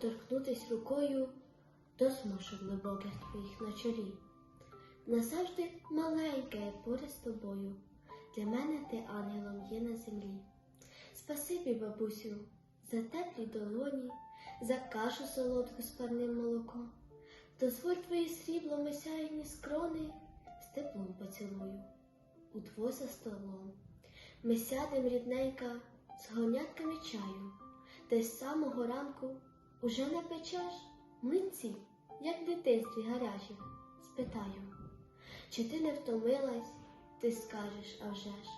торкнутись рукою до зморшок глибоких твоїх на чолі. Назавжди маленька я поряд з тобою, для мене ти ангелом є на землі. Спасибі, бабусю, за теплі долоні, за кашу солодку з парним молоком. Дозволь твої сріблом осяяні скрони, з теплом поцілую, удво за столом. Ми сядем рідненька з гонятками чаю, з самого ранку уже не печеш? Млинці, як в дитинстві гарячих, спитаю, чи ти не втомилась, ти скажеш, а вже ж,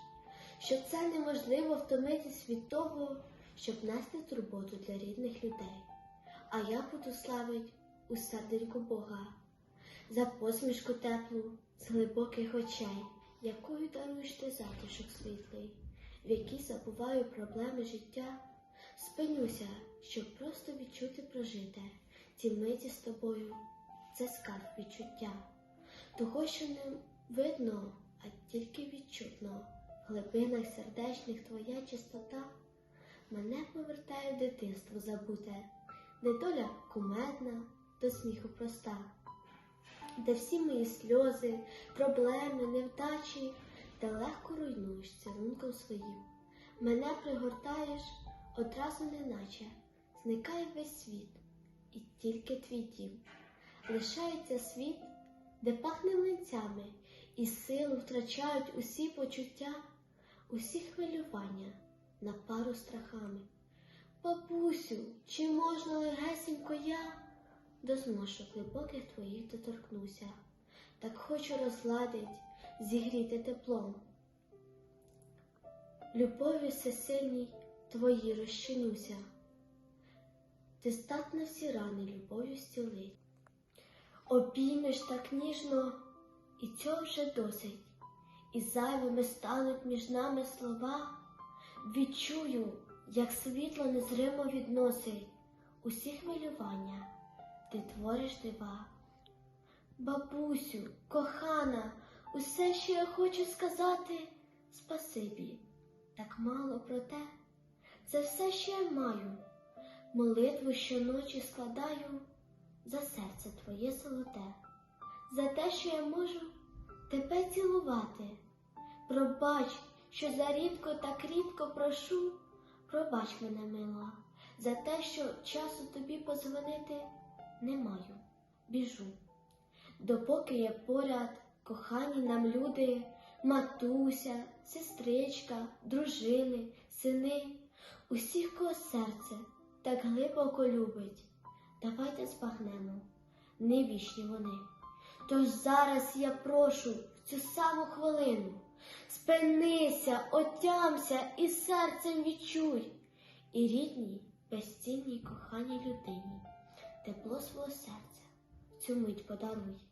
що це неможливо втомитись від того, щоб нести турботу для рідних людей. А я буду славить у серденьку Бога. За посмішку теплу з глибоких очей, якою даруєш ти затишок світлий, в якій забуваю проблеми життя. Спинюся, щоб просто відчути прожите ті миті з тобою. Це скарб відчуття, того, що не видно, а тільки відчутно. В глибинах сердечних твоя чистота мене повертає в дитинство забуте, де доля кумедна, до сміху проста, де всі мої сльози, проблеми, невдачі, та легко руйнуєш цілунком своїм. Мене пригортаєш одразу неначе, зникає весь світ, і тільки твій дім. Лишається світ, де пахне млинцями, і силу втрачають усі почуття, усі хвилювання на пару страхами. Бабусю, чи можна легесенько я до зморшок глибоких твоїх доторкнуся, так хочу розгладить, зігріти теплом. Любові всесильній твої розчинюся, ти здатна всі рани любов'ю зцілить. Обіймеш так ніжно, і цього вже досить, і зайвими стануть між нами слова. Відчую, як світло незримо відносить усі хвилювання, ти твориш дива. Бабусю, кохана, усе, що я хочу сказати, спасибі, так мало про те, це все, що я маю, молитву щоночі складаю за серце твоє золоте, за те, що я можу тебе цілувати. Пробач, що зарідко так рідко прошу, пробач мене, мила, за те, що часу тобі позвонити не маю, біжу. Допоки є поряд кохані нам люди, матуся, сестричка, дружини, сини, усіх, кого серце так глибоко любить, давайте збагнемо, не вічні вони. Тож зараз я прошу в цю саму хвилину, спинися, отямся і серцем відчуй, і рідній, безцінній коханій людині тепло свого серця в цю мить подаруй.